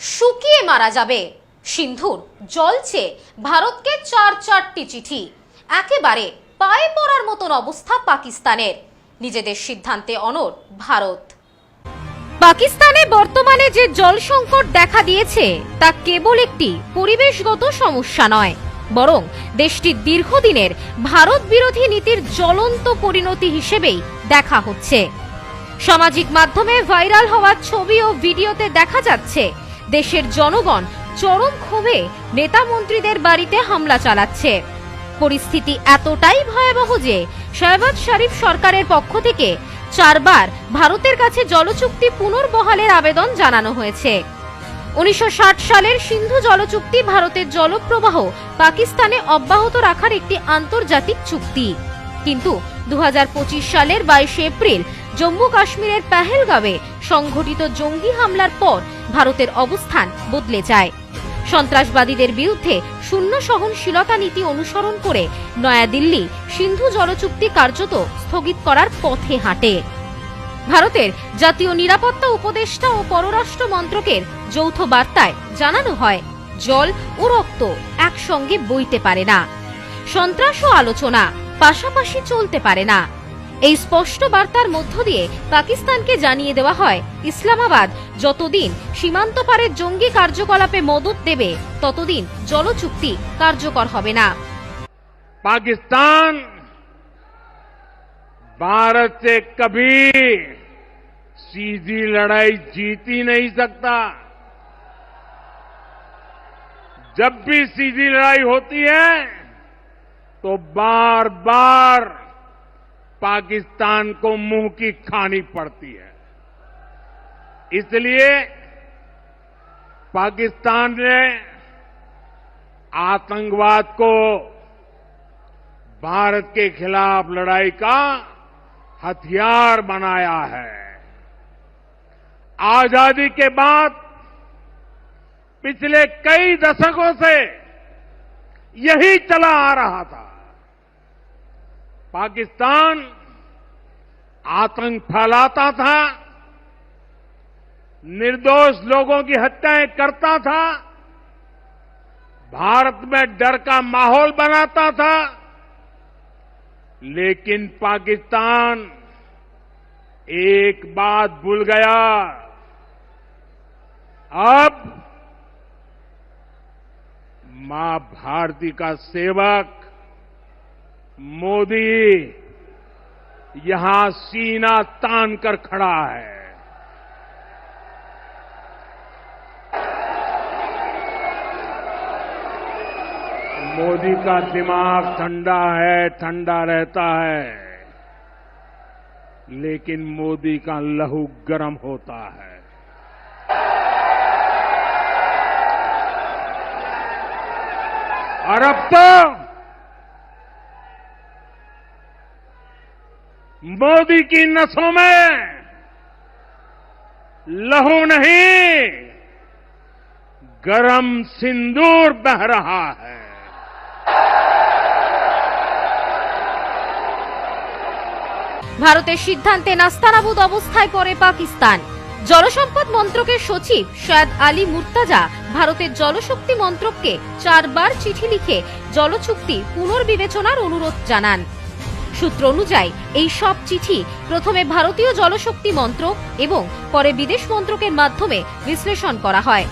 শুকিয়ে মারা যাবে। সিন্ধুর জলছে ভারতকে চার চারটি চিঠি। একেবারে পায়ে পড়ার মতন অবস্থা পাকিস্তানের। নিজেদের সিদ্ধান্তে অনর ভারত। পাকিস্তানে বর্তমানে যে জল সংকট দেখা দিয়েছে, তা কেবল একটি পরিবেশগত সমস্যা নয়, বরং দেশটির দীর্ঘদিনের ভারত বিরোধী নীতির জ্বলন্ত পরিণতি হিসেবেই দেখা হচ্ছে। সামাজিক মাধ্যমে ভাইরাল হওয়া ছবি ও ভিডিওতে দেখা যাচ্ছে দেশের জনগণ চরম ক্ষোভে নেতা মন্ত্রীদের বাড়িতে হামলা চালাচ্ছে। পরিস্থিতি এতটাই ভয়াবহ যে শাহবাজ শরীফ সরকারের পক্ষ থেকে চারবার ভারতের কাছে জলচুক্তি পুনর্বহালের আবেদন জানানো হয়েছে। উনিশশো ষাট সালের সিন্ধু জলচুক্তি ভারতের জলপ্রবাহ পাকিস্তানে অব্যাহত রাখার একটি আন্তর্জাতিক চুক্তি। কিন্তু দু হাজার পঁচিশ সালের বাইশে এপ্রিল জম্মু কাশ্মীরের পেহেলগাঁওয়ে সংঘটিত জঙ্গি হামলার পর ভারতের অবস্থান বদলে যায়। সন্ত্রাসবাদীদের বিরুদ্ধে শূন্য সহনশীলতা নীতি অনুসরণ করে নয়াদিল্লি সিন্ধু জলচুক্তি কার্যত স্থগিত করার পথে হাঁটে। ভারতের জাতীয় নিরাপত্তা উপদেষ্টা ও পররাষ্ট্র মন্ত্রকের যৌথ বার্তায় জানানো হয়, জল ও রক্ত একসঙ্গে বইতে পারে না। সন্ত্রাস ও আলোচনা পাশাপাশি চলতে পারে না এই স্পষ্ট বার্তার মধ্য দিয়ে পাকিস্তানকে জানিয়ে দেওয়া হয় ইসলামাবাদ যতদিন সীমান্ত পারের জঙ্গি কার্যকলাপে মদত দেবে ততদিন জলচুক্তি কার্যকর হবে না पाकिस्तान भारत से कभी सीधी लड़ाई जीत ही नहीं सकता जब भी सीधी लड़ाई होती है तो बार बार पाकिस्तान को मुँह की खानी पड़ती है। इसलिए पाकिस्तान ने आतंकवाद को भारत के खिलाफ लड़ाई का हथियार बनाया है। आज़ादी के बाद पिछले कई दशकों से यही चला आ रहा था। पाकिस्तान आतंक फैलाता था, निर्दोष लोगों की हत्याएँ करता था, भारत में डर का माहौल बनाता था, लेकिन पाकिस्तान एक बात भूल गया। अब माँ भारती का सेवक मोदी, यहाँ सीना तान कर खड़ा है। मोदी का दिमाग ठंडा है, ठंडा रहता है, लेकिन मोदी का लहू गर्म होता है। और अब तो मोदी की नसों में लहू नहीं गरम सिंदूर बह रहा है ভারতের সিদ্ধান্তে নাস্তানাবুদ অবস্থায় পড়ে পাকিস্তান জলসম্পদ মন্ত্রকের সচিব সৈয়দ আলী মুর্তাজা ভারতের জলশক্তি মন্ত্রককে চারবার চিঠি লিখে জলচুক্তি পুনর্বিবেচনার অনুরোধ জানান সূত্র অনুযায়ী, এই সব চিঠি প্রথমে ভারতীয় জলশক্তি মন্ত্রক এবং পরে বিদেশ মন্ত্রকের মাধ্যমে বিশ্লেষণ করা হয়।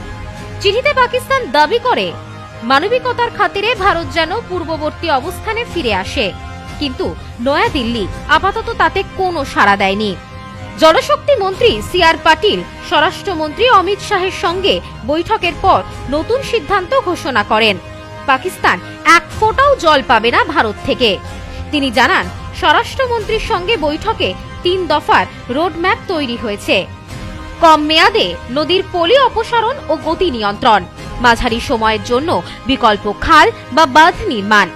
চিঠিতে পাকিস্তান দাবি করে, মানবিকতার খাতিরে ভারত যেন পূর্ববর্তী অবস্থানে ফিরে আসে। কিন্তু নয়াদিল্লি আপাতত তাতে কোনো সাড়া দেয়নি। জলশক্তি মন্ত্রী সি আর পাটিল, স্বরাষ্ট্রমন্ত্রী অমিত শাহের সঙ্গে বৈঠকের পর নতুন সিদ্ধান্ত ঘোষণা করেন। পাকিস্তান এক ফোঁটাও জল পাবে না ভারত থেকে। তিনি জানান, স্বরাষ্ট্রমন্ত্রীর সঙ্গে বৈঠকে তিন দফার রোডম্যাপ তৈরি হয়েছে। কম মেয়াদে নদীর পলি অপসারণ ও গতি নিয়ন্ত্রণ, মাঝারি সময়ের জন্য বিকল্প খাল বা বাঁধ নির্মাণ।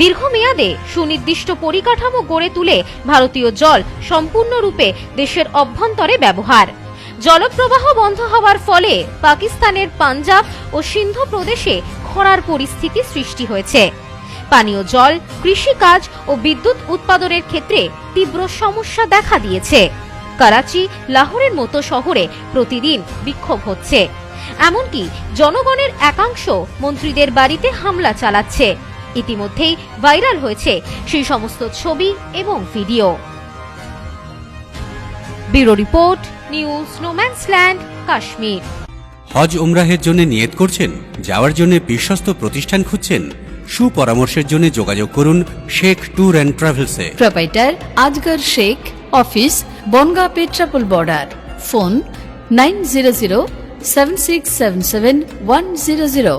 দীর্ঘমেয়াদে সুনির্দিষ্ট পরিকাঠামো গড়ে তুলে ভারতীয় জল সম্পূর্ণরূপে দেশের অভ্যন্তরে ব্যবহার। জলপ্রবাহ বন্ধ হওয়ার ফলে পাকিস্তানের পাঞ্জাব ও সিন্ধু প্রদেশে খরার পরিস্থিতি সৃষ্টি হয়েছে। পানীয় জল, কৃষিকাজ ও বিদ্যুৎ উৎপাদনের ক্ষেত্রে তীব্র সমস্যা দেখা দিয়েছে। করাচি, লাহোরের মতো শহরে প্রতিদিন বিক্ষোভ হচ্ছে। এমনকি জনগণের একাংশ মন্ত্রীদের বাড়িতে হামলা চালাচ্ছে। ইতিমধ্যেই ভাইরাল হয়েছে সেই সমস্ত ছবি এবং video. Bureau report, news, no man's land, Kashmir. হজ উমরাহের জন্য নিয়ত করছেন? যাওয়ার জন্য বিশ্বস্ত প্রতিষ্ঠান খুঁজছেন? সুপরামর্শের জন্য যোগাযোগ করুন Sheikh tour and ট্রাভেলসে। Proprietor Asgar Sheikh, office, Bangaon Petrapole border. Phone nine zero zero seven six seven seven one zero zero.